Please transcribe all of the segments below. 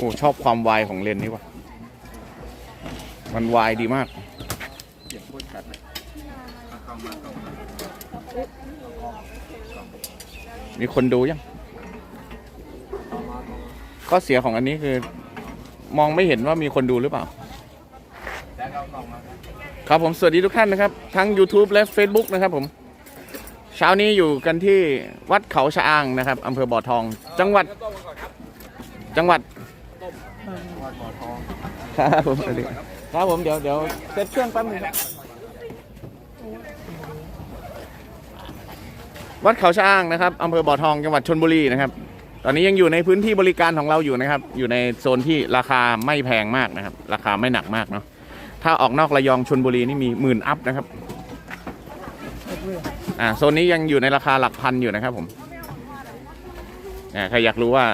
อ้ชอบความวายของเลนนี้ว่ะมันวายดีมากเสียงโคตรชัดเลยมีคนดูยังข้อเสียของอันนี้คือ มองไม่เห็นว่ามีคนดูหรือเปล่า ครับผมสวัสดีทุกท่านนะครับ ทั้ง YouTube และ Facebook นะครับผมเช้านี้อยู่กันที่วัดเขาชะอางนะครับอำเภอบ่อทอง จังหวัด จังหวัด ครับผมสวัสดีครับผมเดี๋ยวเดี๋ยวเซ็ตเครื่องแป๊บนึงครับวัดเขาช้างนะครับอำเภอบ่อทองจังหวัดชนบุรีนะครับ ตอนนี้ยังอยู่ในพื้นที่บริการของเราอยู่นะครับ อยู่ในโซนที่ราคาไม่แพงมากนะครับ ราคาไม่หนักมากเนาะถ้าออกนอกระยองชนบุรีนี่มีหมื่นอัพนะครับอ่าโซนนี้ยังอยู่ในราคาหลักพันอยู่นะครับผมอ่าใครอยากรู้ว่า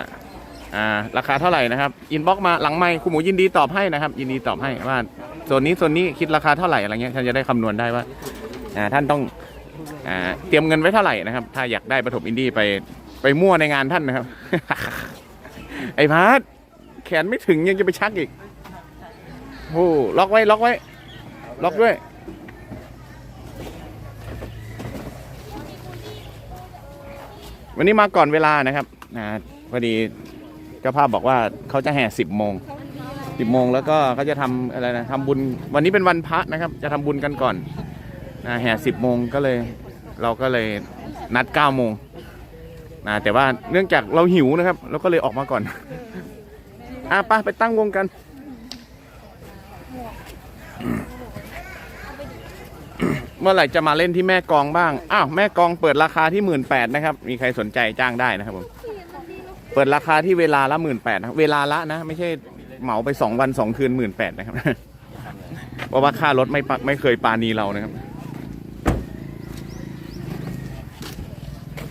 อ่าราคาเท่าไหร่นะครับอินบ็อกมาหลังไม่คุณหมูยินดีตอบให้นะครับ ยินดีตอบให้ว่าโซนนี้โซนนี้คิดราคาเท่าไหร่อะไรเงี้ยท่านจะได้คำนวณได้ว่าอ่าท่านต้องอ่าเตรียมเงินไว้เท่าไหร่นะครับ ถ้าอยากได้ปฐมอินดี้ไปไปมั่วในงานท่านนะครับ ไอ้พาร์ทแขนไม่ถึงยังจะไปชักอีกโอ้ล็อกไว้ล็อกไว้ ล็อกด้วย วันนี้มาก่อนเวลานะครับนะพอดี จ้าภาพบอกว่าเขาจะแห่สิบโมงสิบโมงแล้วก็เขาจะทำอะไรนะทำบุญวันนี้เป็นวันพระนะครับ จะทำบุญกันก่อนนะแห่สิบโมงก็เลย เราก็เลยนัดเก้าโมงนะแต่ว่าเนื่องจากเราหิวนะครับเราก็เลยออกมาก่อนอะไปไปตั้งวงกันเมื่อไหร่จะมาเล่นที่แม่กองบ้าง อ้าว แม่กองเปิดราคาที่หมื่นแปดนะครับ มีใครสนใจจ้างได้นะครับผม เปิดราคาที่เวลาละหมื่นแปดนะเวลาละนะ ไม่ใช่เหมาไปสองวันสองคืนหมื่นแปดนะครับเพราะว่าค่ารถไม่ไม่เคยปานีเรานะครับ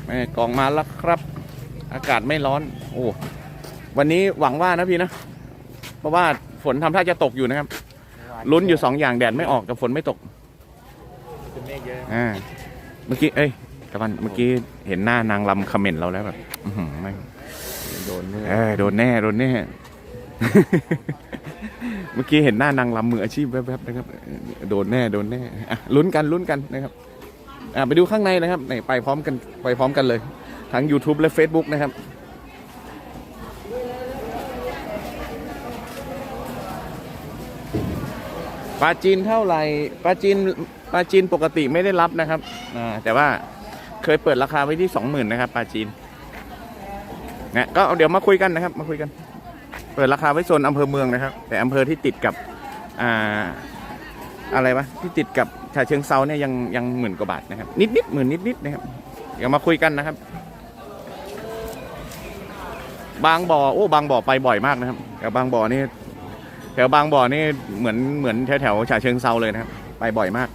แม่กองมาแล้วครับ อากาศไม่ร้อน โอ้วันนี้หวังว่านะพี่นะ เพราะว่าฝนทำท่าจะตกอยู่นะครับลุ้นอยู่สองอย่างแดดไม่ออกแต่ฝนไม่ตกเป็นเมฆเยอะอ่าเมื่อกี้เอ้ยตะวันเมื่อกี้เห็นหน้านางลำคอมเมนต์เราแล้วแบบอื้อหือไม่ นเนี่ยเออโดนแน่โดนแน่ เมื่อกี้เห็นหน้านางลำมืออาชีพแวบๆนะครับ โดนแน่โดนแน่อะลุ้นกันลุ้นกันนะครับอะไปดูข้างในนะครับไปพร้อมกันไปพร้อมกันเลย ทั้ง YouTube และ Facebook นะครับปลาจีนเท่าไหร่ปลาจีนปลาจีนปกติไม่ได้รับนะครับอ่าแต่ว่าเคยเปิดราคาไว้ที่สองหมื่นนะครับปลาจีน นะก็เดี๋ยวมาคุยกันนะครับ มาคุยกัน เปิดราคาไว้โซนอำเภอเมืองนะครับ แต่อำเภอที่ติดกับอ่าอะไรวะที่ติดกับชาเชิงเซาเนี่ยยังยังหมื่นกว่าบาทนะครับ นิดนิดหมื่นนิดนิดนะครับ เดี๋ยวมาคุยกันนะครับ บางบ่อโอ้บางบ่อไปบ่อยมากนะครับแต่บางบ่อนี่แถวบางบ่อนี่เหมือนเหมือนแถวแถวฉะเชิงเซาเลยนะครับ ไปบ่อยมาก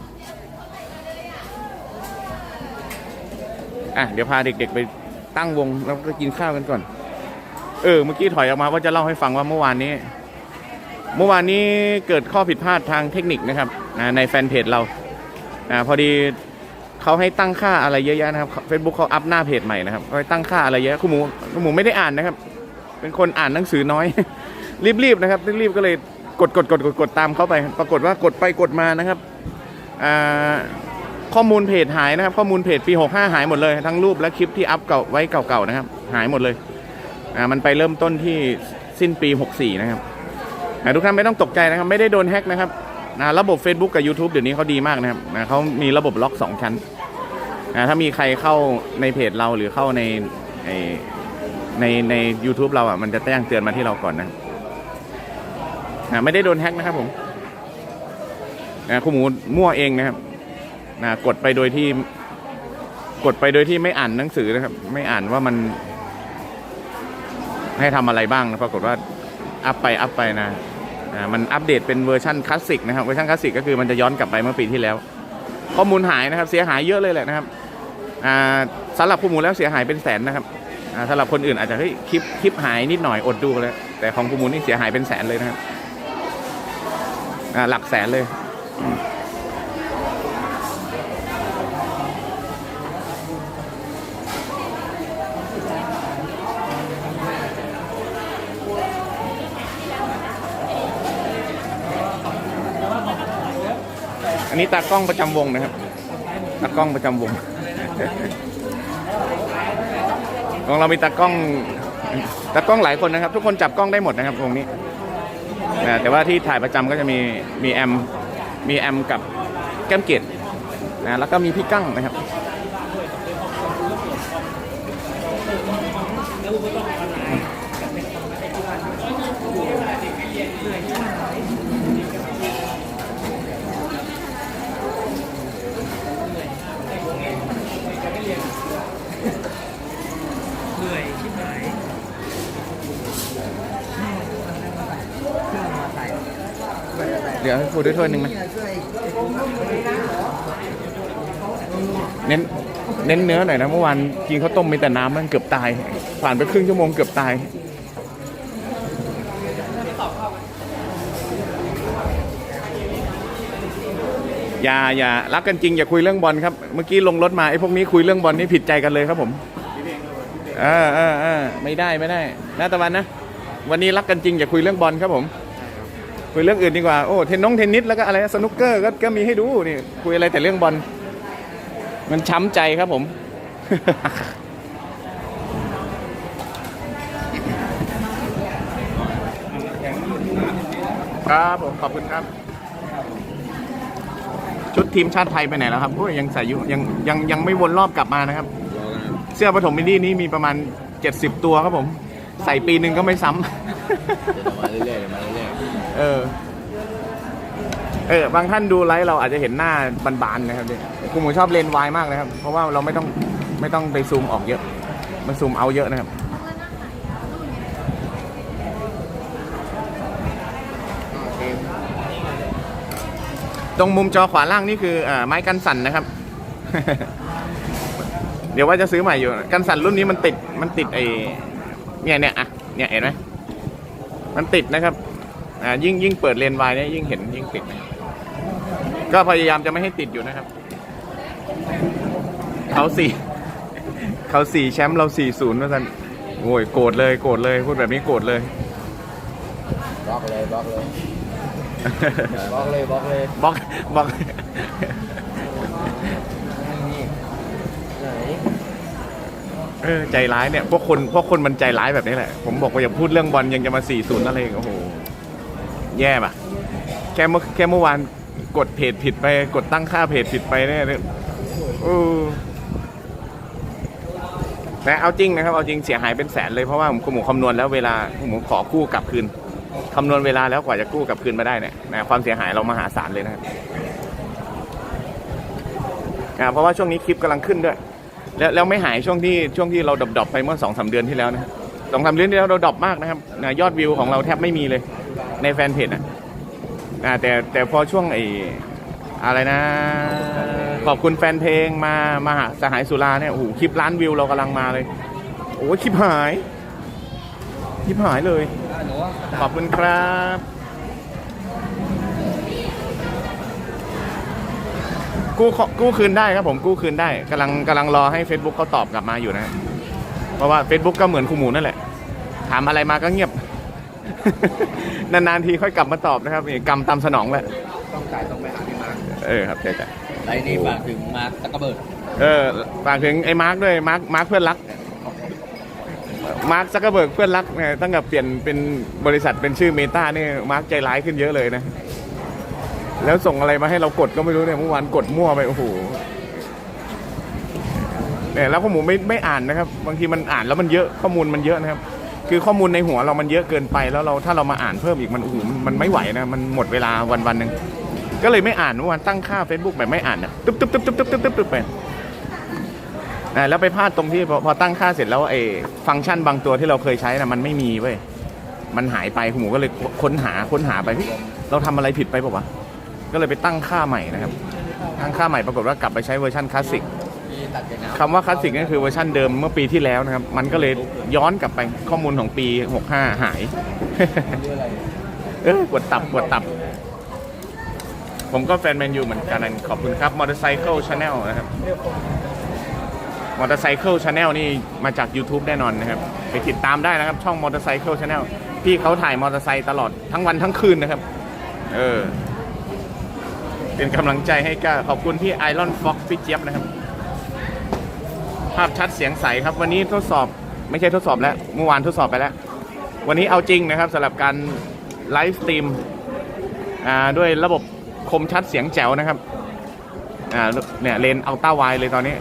อะเดี๋ยวพาเด็กๆไป ตั้งวงแล้วก็กินข้าวกันก่อน เออ เมื่อกี้ถอยออกมาว่าจะเล่าให้ฟังว่าเมื่อวานนี้ เมื่อวานนี้เกิดข้อผิดพลาดทางเทคนิคนะครับในแฟนเพจเราอ่าพอดีเขาให้ตั้งค่าอะไรเยอะแยะนะครับเฟซบุ๊กเขาอัพหน้าเพจใหม่นะครับเขาให้ตั้งค่าอะไรเยอะคุณหมูคุณหมูไม่ได้อ่านนะครับ เป็นคนอ่านหนังสือน้อย รีบๆนะครับรีบๆก็เลยกดกดกดกดกดตามเขาไป ปรากฏว่ากดไปกดมานะครับอ่า ข้อมูลเพจหายนะครับ ข้อมูลเพจปี 65 หายหมดเลย ทั้งรูปและคลิปที่อัพเก่าไว้เก่าๆนะครับ หายหมดเลยอ่ามันไปเริ่มต้นที่สิ้นปี 64 นะครับอ่าทุกท่านไม่ต้องตกใจนะครับ ไม่ได้โดนแฮ็กนะครับนะระบบ Facebook กับ YouTube เดี๋ยวนี้เขาดีมากนะครับนะเขามีระบบล็อก 2 ชั้นนะถ้ามีใครเข้าในเพจเราหรือเข้าในในใน u t u b e เราอะมันจะแจ้งเตือนมาที่เราก่อนนะนะไม่ได้โดนแฮ็กนะครับผมนะคุณหมูมั่วเองนะครับ นะกดไปโดยที่ กดไปโดยที่ไม่อ่านหนังสือนะครับ ไม่อ่านว่ามัน ให้ทำอะไรบ้างนะปรากฏว่าอัพไปอัพไปนะมันอัปเดตเป็นเวอร์ชันคลาสสิกนะครับเวอร์ชันคลาสสิกก็คือมันจะย้อนกลับไปเมื่อปีที่แล้ว ข้อมูลหายนะครับ เสียหายเยอะเลยแหละนะครับอ่าสำหรับคุณหมูลแล้วเสียหายเป็นแสนนะครับสำหรับคนอื่นอาจจะเฮ้ยคลิปคลิปหายนิดหน่อยอดดูเลยแต่ของคุณหมูลนี่เสียหายเป็นแสนเลยนะครับหลักแสนเลย อันนี้ตากล้องประจำวงนะครับ ตากล้องประจำวง ของเรามีตากล้อง ตากล้องหลายคนนะครับ ทุกคนจับกล้องได้หมดนะครับวงนี้ แต่ว่าที่ถ่ายประจำก็จะมี มีแอม มีแอมกับแก้มเกตนะ แล้วก็มีพี่กั้งนะครับ เหนื่อยชิบหาย เดี๋ยวให้ครูด้วยถ้วยหนึ่งไหมเน้นเน้นเนื้อหน่อยนะเมื่อวานกินข้าวต้มมีแต่น้ำมันเกือบตาย ผ่านไปครึ่งชั่วโมงเกือบตายอย่าอย่ารักกันจริงอย่าคุยเรื่องบอลครับ เมื่อกี้ลงรถมาไอ้พวกนี้คุยเรื่องบอลนี่ผิดใจกันเลยครับผมเออเออเออไม่ได้ไม่ได้นะตะวันนะ วันนี้รักกันจริงอย่าคุยเรื่องบอลครับผม คุยเรื่องอื่นดีกว่า โอ้ เทนน้องเทนนิสแล้วก็อะไรสนุกเกอร์ก็ก็มีให้ดูนี่ คุยอะไรแต่เรื่องบอล มันช้ำใจครับผม ครับผมขอบคุณครับ ชุดทีมชาติไทยไปไหนแล้วครับโอ้ยยังใส่อยู่ยังยังยังไม่วนรอบกลับมานะครับรอกันนะเสื้อปฐมมินดี้นี้มีประมาณ 70 ตัวครับผม ใส่ปีหนึ่งก็ไม่ซ้ำ เดี๋ยวมาเรื่อยๆเดี๋ยวมาเรื่อยเออ เออ บางท่านดูไลฟ์เราอาจจะเห็นหน้าบานๆนะครับเนี่ยคุณหมูชอบเลนส์วายมากนะครับ เพราะว่าเราไม่ต้องไม่ต้องไปซูมออกเยอะ มันซูมเอาเยอะนะครับ ตรงมุมจอขวาล่างนี่คืออ่าไม้กันสั่นนะครับ เดี๋ยวว่าจะซื้อใหม่อยู่ กันสั่นรุ่นนี้มันติดมันติดไอเนี่ยเนี่ยอะเนี่ยเห็นไหม มันติดนะครับอ่ายิ่งยิ่งเปิดเลนส์วายเนี่ยยิ่งเห็นยิ่งติดนะครับก็พยายามจะไม่ให้ติดอยู่นะครับ เขาสี่เขาสี่แชมป์เราสี่ศูนย์ว่าสันโอ้ยโกรธเลยโกรธเลย พูดแบบนี้โกรธเลยๆบล็อกเลยบล็อกเลยบล็อกเลยบล็อกเลยบล็อกบล็อก ออใจร้ายเนี่ยพวกคนพวกคนมันใจร้ายแบบนี้แหละ ผมบอกว่าอย่าพูดเรื่องบอลยังจะมาสี่ศูนย์อะไรอีกโอ้โห แย่ป่ะ แค่เมื่อแค่เมื่อวานกดเพจผิดไป กดตั้งค่าเพจผิดไปเนี่ยเออแต่เอาจริงนะครับ เอาจริงเสียหายเป็นแสนเลยเพราะว่าผมคุณหมูคำนวณแล้วเวลาคุณหมูขอกู้กลับคืนคำนวณเวลาแล้วกว่าจะกู้กลับคืนมาได้เนี่ยนะความเสียหายเรามหาศาลเลยนะครับเพราะว่าช่วงนี้คลิปกำลังขึ้นด้วย แล้วแล้วไม่หายช่วงที่ช่วงที่เราดรอปๆไปเมื่อสองสาเดือนที่แล้วนะสองสามเดือนที่แล้วเราดรอปมากนะครับนะยอดวิวของเราแทบไม่มีเลยในแฟนเพจอะอ่าแต่แต่พอช่วงไอ้อะไรนะ ขอบคุณแฟนเพลงมามาหาสหายสุราเนี่ยโอ้โหคลิปล้านวิวเรากำลังมาเลยโอ้ยคลิปหายคลิปหายเลย ขอบคุณครับ กู้ขอกู้คืนได้ครับผมกู้คืนได้กำลังกำลังรอให้ Facebook เขาตอบกลับมาอยู่นะเพราะว่า Facebook ก็เหมือนคูหมูนั่นแหละ ถามอะไรมาก็เงียบ นานๆทีค่อยกลับมาตอบนะครับนี่กรรมตามสนองแหละต้องจ่ายต้องไปหาพี่มาร์คเออครับใช่ใช่ไรนี่ฝากถึงมาร์คตะกระเบิดเออฝากถึงไอ้มาร์คด้วยมาร์คมาร์คเพื่อนรัก มาร์คซักเกอร์เบิร์กเพื่อนรักเนี่ยตั้งแต่เปลี่ยนเป็นบริษัทเป็นชื่อเมตาเนี่ยมาร์คใจร้ายขึ้นเยอะเลยนะ แล้วส่งอะไรมาให้เรากดก็ไม่รู้เนี่ยเมื่อวานกดมั่วไปโอ้โหเนี่ยแล้วข้อมูลไม่ไม่อ่านนะครับ บางทีมันอ่านแล้วมันเยอะข้อมูลมันเยอะนะครับ คือข้อมูลในหัวเรามันเยอะเกินไป แล้วเราถ้าเรามาอ่านเพิ่มอีกมันโอ้โหมันไม่ไหวนะมันหมดเวลาวันวันหนึ่งก็เลยไม่อ่านเมื่อวานตั้งค่า Facebook แบบไม่อ่านนะตึ๊บตึ๊บตึ๊บตึ๊บตึ๊บตึ๊บตึ๊บไปอ่าแล้วไปพลาดตรงที่พอตั้งค่าเสร็จแล้วไอ้ฟังก์ชันบางตัวที่เราเคยใช้นะมันไม่มีเว้ยมันหายไปคุณหมูก็เลยค้นหาค้นหาไปเราทำอะไรผิดไปป่าวะ ก็เลยไปตั้งค่าใหม่นะครับ ตั้งค่าใหม่ปรากฏว่ากลับไปใช้เวอร์ชันคลาสสิกพี่ตัดใจน้ำคำว่าคลาสสิกก็คือเวอร์ชันเดิมเมื่อปีที่แล้วนะครับ มันก็เลยย้อนกลับไปข้อมูลของปี 65 หายเรื่องอะไรเออกดตับกดตับ ผมก็แฟนแมนยูเหมือนกันนะขอบคุณครับมอเตอร์ไซค์ชาแนลนะครับมอเตอร์ไซค์ชาแนลนี่มาจาก YouTube แน่นอนนะครับ ไปติดตามได้นะครับ ช่องมอเตอร์ไซค์ชาแนลพี่เขาถ่ายมอเตอร์ไซค์ตลอดทั้งวันทั้งคืนนะครับ เออ เป็นกำลังใจให้ก้าขอบคุณพี่ไอรอนฟ็อกพี่เจี๊ยบนะครับ ภาพชัดเสียงใสครับ วันนี้ทดสอบไม่ใช่ทดสอบแล้ว เมื่อวานทดสอบไปแล้ว วันนี้เอาจริงนะครับสำหรับการไลฟ์สตรีมด้วยระบบคมชัดเสียงแจ๋วนะครับเนี่ยเลนเอาต้าไวเลยตอนนี้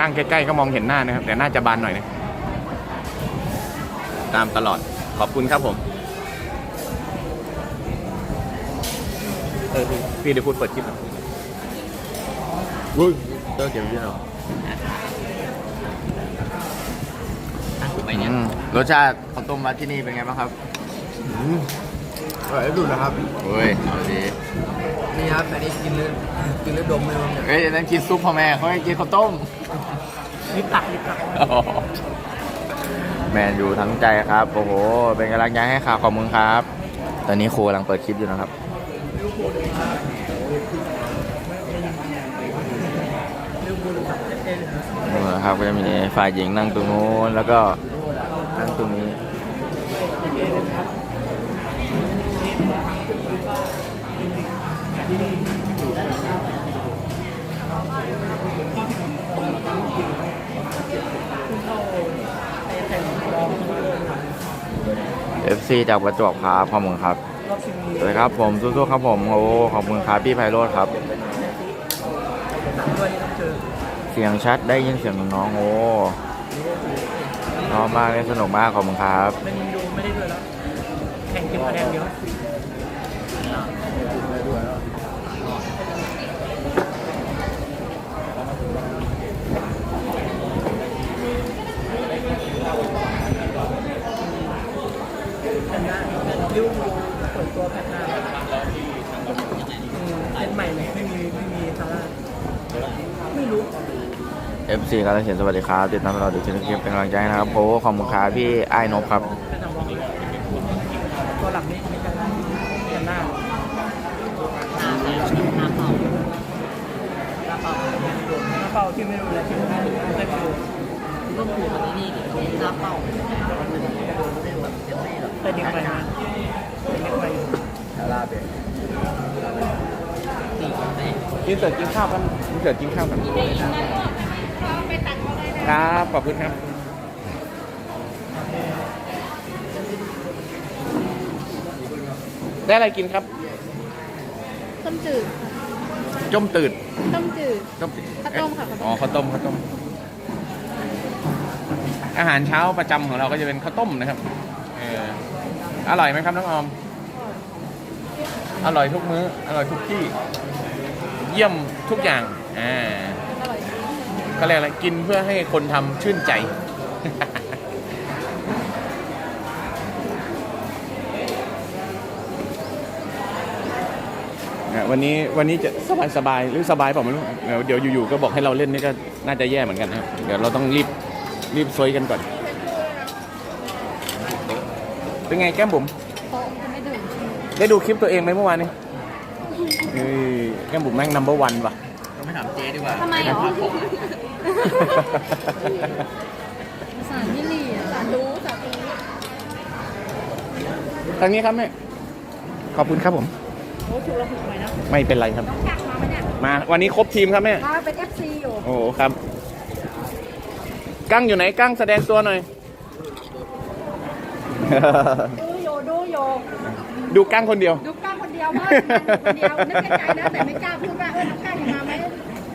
นั่งใกล้ๆก็มองเห็นหน้านะครับ แต่น่าจะบานหน่อยนะตามตลอดขอบคุณครับผม ออพี่เดี๋ยวพูดเปิดคลิปหน่อยอุ้ยเตอร์เก็บที่เราไปเนี่ยอืมรสชาติข้าวต้มมัดที่นี่เป็นไงบ้างครับอร่อยสุดนะครับเฮ้ยเอาดีนี่ครับอันนี้กินเลยกินเลยดมเลยเนี่ยเฮ้ยอันนั้นกินซุปพ่อแม่เขาให้กินข้าวต้มรีบตักรีบตักแมนอยู่ทั้งใจครับ โอ้โห เป็นกำลังใจให้ข่าวขอบคุณครับ ตอนนี้ครูกำลังเปิดคลิปอยู่นะครับ นะครับก็จะมีฝ่ายหญิงนั่งตรงโน้นแล้วก็นั่งตรงนี้ FC จากประจวบครับขอบคุณครับ สวัสดีครับผมสู้ๆครับผมโอ้ขอบคุณครับพี่ไพโรธครับ เสียงชัดได้ยินเสียงน้องๆโอ้ชอบมากเลยสนุกมากขอบคุณครับไม่มีดูไม่ได้ด้วยแล้วแข่งเก็บคะแนนเดียวริ้วเปิด ตัวแพทหน้าเป็นใหม่เลยไม่มีไม่มีซาร่าไม่รู้ FC กาลเสียนสวัสดีครับ ติดตามเราดูคลิปเป็นกำลังใจให้นะครับโอ้ขอบคุณครับพี่ไอ้ายนบครับเป็นทำรองเลยตัวหลังนี่ไม่กันกันหน้าหน้าหน้าเป่าหน้าเป่าหน้าเป่าที่ไม่รู้แล้วที่ไม่รู้ไม่เคยดูก็ผูกกับนี่ดิหน้าเป่าแต่ดึงไปนะดึงไปอยู่ อินเสิร์ตกินข้าวกันอินเสิร์ตกินข้าวกันครับขอบคุณครับได้อะไรกินครับต้มจืดจมตื่นต้มจืดต้มจืดข้าวต้มค่ะอ๋อข้าวต้มข้าวต้ม อาหารเช้าประจำของเราก็จะเป็นข้าวต้มนะครับ เอออร่อยไหมครับน้องออม อร่อยทุกมื้อ อร่อยทุกที่ เยี่ยมทุกอย่าง อ่า ก็เรียกอะไรกินเพื่อให้คนทำชื่นใจอะวันนี้วันนี้จะสบายสบายหรือสบายเปล่าไม่รู้เดี๋ยวเดี๋ยวอยู่ๆก็บอกให้เราเล่นนี่ก็น่าจะแย่เหมือนกันนะครับเดี๋ยวเราต้องรีบรีบซวยกันก่อน เป็นไงแก้มบุ๋ม โต๊ะจะไม่ดื่ม ได้ดูคลิปตัวเองไหมเมื่อวานนี้เฮ้ยแก้มบุ๋มแม่งนัมเบอร์วันว่ะ ต้องไปถามเจ๊ดีกว่าทำไมหรอสารพี่หลี่อะสารรู้สารรู้ทางนี้ครับแม่ขอบคุณครับผม โอ้ถูกเราถูกไหมนะไม่เป็นไรครับน้องแขกมาปะเนี่ยมาวันนี้ครบทีมครับแม่ มาเป็น FC อยู่โอ้โหครับ กั้งอยู่ไหนกั้งแสดงตัวหน่อย ดูโยดูโย ดูกั้งคนเดียว ดูกล้าคนเดียวเพราะคนเดียวนึกในใจนะแต่ไม่กล้าพูดว่าเออน้องกล้าจะมาไหม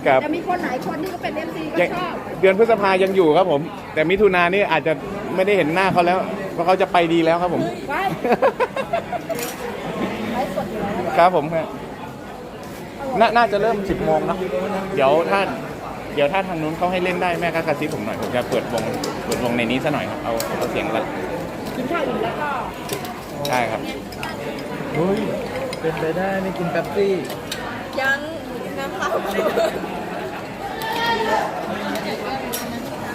ครับ แต่มีคนหลายคนที่ก็เป็น FC ก็ยังชอบเดือนพฤษภายังอยู่ครับผม แต่มิถุนานี่อาจจะไม่ได้เห็นหน้าเขาแล้ว เพราะเขาจะไปดีแล้วครับผม ไว้ไลฟ์สดอยู่แล้ว ครับผมครับนาน่าจะเริ่ม 10โมงเนอะเดี๋ยวถ้าเดี๋ยวถ้าทางนู้นเขาให้เล่นได้แม่ก็กระซิบผมหน่อย ผมจะเปิดวงเปิดวงในนี้ซะหน่อยครับ เอาเอาเสียงรัดกินข้าวอิ่มแล้วก็ใช่ครับ เฮ้ย เป็นไปได้ไม่กินแป๊บซี่ ยังน้ำข้า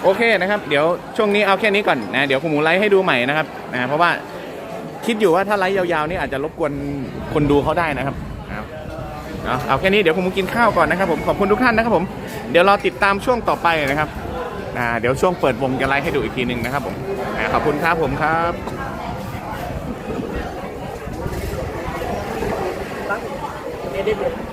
โอเคนะครับ เดี๋ยวช่วงนี้เอาแค่นี้ก่อนนะ เดี๋ยวคุณหมูไลฟ์ให้ดูใหม่นะครับนะเพราะว่าคิดอยู่ว่าถ้าไลฟ์ยาวๆนี่อาจจะรบกวนคนดูเขาได้นะครับเอาเอาแค่นี้เดี๋ยวคุณหมูกินข้าวก่อนนะครับผมขอบคุณทุกท่านนะครับผมเดี๋ยวรอติดตามช่วงต่อไปนะครับอ่าเดี๋ยวช่วงเปิดวงจะไลฟ์ให้ดูอีกทีหนึ่งนะครับผมขอบคุณครับผมครับ เด็ด